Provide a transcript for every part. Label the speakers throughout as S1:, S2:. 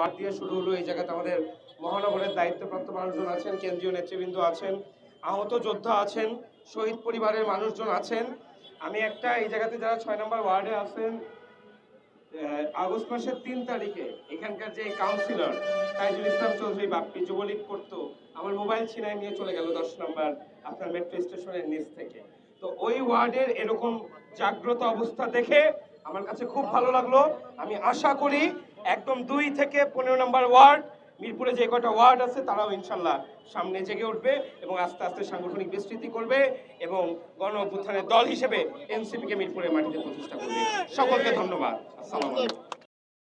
S1: পাঠ দিয়ে শুরু হলো। এই জায়গাতে আমাদের মহানগরের দায়িত্বপ্রাপ্ত মানুষজন আছেন, কেন্দ্রীয় নেতৃবৃন্দ আছেন, আহত যোদ্ধা আছেন, শহীদ পরিবারের মানুষজন আছেন। আমি একটা এই জায়গাতে যারা ছয় নম্বর ওয়ার্ডে আছেন আগস্ট মাসের তিন তারিখে এখানকার যে কাউন্সিলর তাইজুল ইসলাম চৌধুরী বাপ্পি, যুবলীগ করতো, আমার মোবাইল ছিনায় নিয়ে চলে গেল দশ নম্বর, আপনার মেট্রো স্টেশনের নিচ থেকে। তো ওই ওয়ার্ডের এরকম জাগ্রত অবস্থা দেখে আমার কাছে খুব ভালো লাগল। আমি আশা করি একদম দুই থেকে পনেরো নম্বর ওয়ার্ড। মিরপুরে যে কটা ওয়ার্ড আছে, তারাও ইনশাল্লাহ সামনে জেগে উঠবে এবং আস্তে আস্তে সাংগঠনিক বিস্তৃতি করবে এবং গণ অভ্যুত্থানের দল হিসেবে এনসিপিকে মিরপুরের মাটিতে প্রতিষ্ঠা করবে। সকলকে ধন্যবাদ।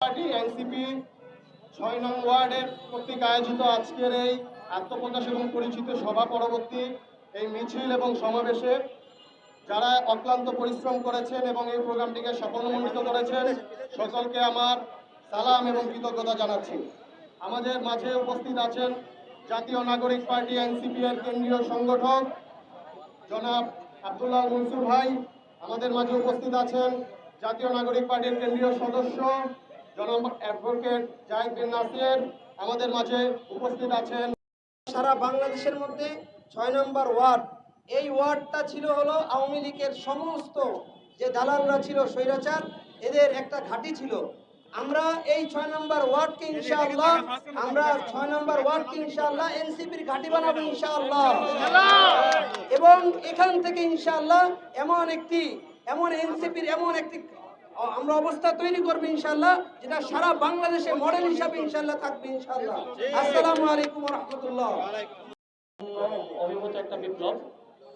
S2: পার্টি এনসিপি ছয় নং ওয়ার্ডের কর্তৃক আয়োজিত আজকের এই আত্মপ্রকাশ এবং পরিচিত সভা পরবর্তী এই মিছিল এবং সমাবেশে যারা অক্লান্ত পরিশ্রম করেছেন এবং এই প্রোগ্রামটিকে সাফল্যমণ্ডিত করেছেন, সকলকে আমার সালাম এবং কৃতজ্ঞতা জানাচ্ছি। আমাদের মাঝে উপস্থিত আছেন জাতীয় নাগরিক পার্টি এনসিপি এর কেন্দ্রীয় সংগঠক জনাব আব্দুল্লাহ মনসুর ভাই। আমাদের মাঝে উপস্থিত আছেন জাতীয় নাগরিক পার্টির কেন্দ্রীয় সদস্য জনাব অ্যাডভোকেট জাহিদ বিন নাসির। আমাদের মাঝে উপস্থিত আছেন
S3: সারা বাংলাদেশের মধ্যে ছয় নম্বর ওয়ার্ড। এই ওয়ার্ডটা ছিল হলো আওয়ামী লীগের সমস্ত যে দালালরা ছিল স্বৈরাচার, এদের একটা ঘাঁটি ছিল। আমরা এই ছয় নম্বর ওয়ার্ডকে ইনশাআল্লাহ, আমরা ছয় নম্বর ওয়ার্ডকে ইনশাআল্লাহ এনসিপির ঘাঁটি বানাবো ইনশাআল্লাহ। এবং এখান থেকে ইনশাআল্লাহ এমন একটি, এমন এনসিপির এমন একটি আমরা অবস্থা তৈরি করব ইনশাআল্লাহ, যেটা সারা বাংলাদেশে মডেল হিসাবে ইনশাআল্লাহ থাকবে ইনশাআল্লাহ। আসসালামু আলাইকুম রহমতুল্লাহ
S4: অভিভূত একটা বিপ্লব।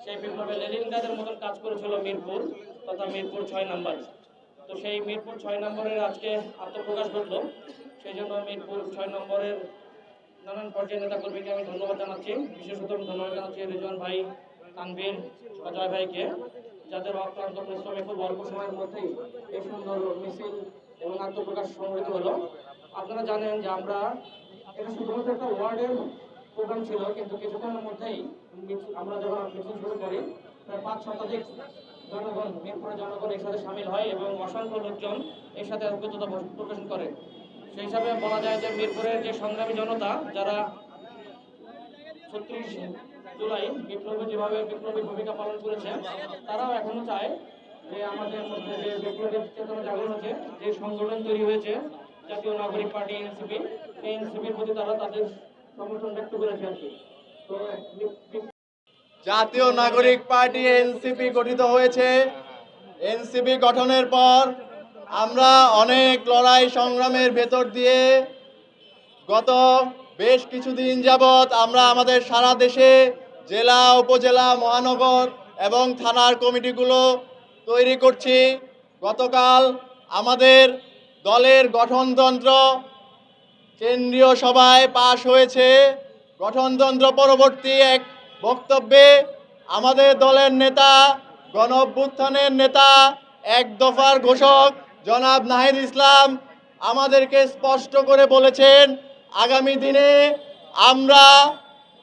S4: সেই বিপ্লবে লেনিনগ্রাদের মতন কাজ করেছিল মিরপুর, তথা মিরপুর ছয় নম্বর। তো সেই মিরপুর ছয় নম্বরের আজকে আত্মপ্রকাশ ঘটলো। সেই জন্য মিরপুর ছয় নম্বরের নানান পর্যায়ের নেতা কর্মীকে আমি ধন্যবাদ জানাচ্ছি। বিশেষত ধন্যবাদ জানাচ্ছি রেজন ভাই, তানভীর, অজয় ভাইকে, যাদের অক্লান্ত পরিশ্রমে খুব অল্প সময়ের মধ্যেই এই সুন্দর মিছিল এবং আত্মপ্রকাশ সংগঠিত হলো। আপনারা জানেন যে আমরা, এটা শুধুমাত্র একটা ওয়ার্ডের প্রোগ্রাম ছিল, কিন্তু কিছুক্ষণের মধ্যেই আমরা যখন মিছিল শুরু করি, প্রায় পাঁচ শতাধিক জনগণ মিরপুরের জনগণ এর সাথে সামিল হয় এবং অসংখ্য লোকজন এর সাথে ঐক্যতা প্রকাশ করে। সেই হিসাবে বলা যায় যে মিরপুরের যে সংগ্রামী জনতা, যারা ছত্রিশ জুলাই বিপ্লবে যেভাবে বিপ্লবী ভূমিকা পালন করেছে, তারাও এখনও চায় যে আমাদের মধ্যে যে বিপ্লবী চেতনা জাগ্রত হয়েছে যে সংগঠন তৈরি হয়েছে, জাতীয় নাগরিক পার্টি, এনসিপি সেই এনসিপির প্রতি তারা তাদের সমর্থন ব্যক্ত করেছে আর কি। তো
S2: জাতীয় নাগরিক পার্টি এনসিপি গঠিত হয়েছে। এনসিপি গঠনের পর আমরা অনেক লড়াই সংগ্রামের ভেতর দিয়ে গত বেশ কিছুদিন যাবৎ আমরা আমাদের সারা দেশে জেলা, উপজেলা, মহানগর এবং থানার কমিটিগুলো তৈরি করছি। গতকাল আমাদের দলের গঠনতন্ত্র কেন্দ্রীয় সভায় পাশ হয়েছে। গঠনতন্ত্র পরবর্তী এক বক্তব্যে আমাদের দলের নেতা গণ নেতা, এক দফার ঘোষক জনাব নাহিদ ইসলাম আমাদেরকে স্পষ্ট করে বলেছেন, আগামী দিনে আমরা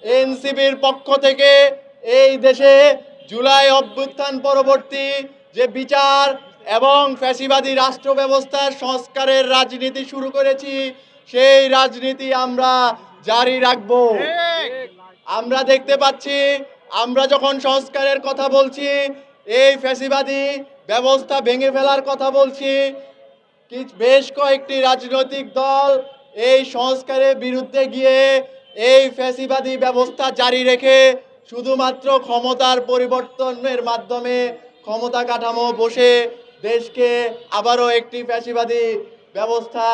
S2: এনসিবির পক্ষ থেকে এই দেশে জুলাই অভ্যুত্থান পরবর্তী যে বিচার এবং ফ্যাসিবাদী রাষ্ট্র ব্যবস্থার সংস্কারের রাজনীতি শুরু করেছি, সেই রাজনীতি আমরা জারি রাখব। আমরা দেখতে পাচ্ছি, আমরা যখন সংস্কারের কথা বলছি, এই ফ্যাসিবাদী ব্যবস্থা ভেঙে ফেলার কথা বলছি বেশ কয়েকটি রাজনৈতিক দল এই সংস্কারের বিরুদ্ধে গিয়ে এই ফ্যাসিবাদী ব্যবস্থা জারি রেখে শুধুমাত্র ক্ষমতার পরিবর্তনের মাধ্যমে ক্ষমতা কাঠামো বসে দেশকে আবারও একটি ফ্যাসিবাদী ব্যবস্থা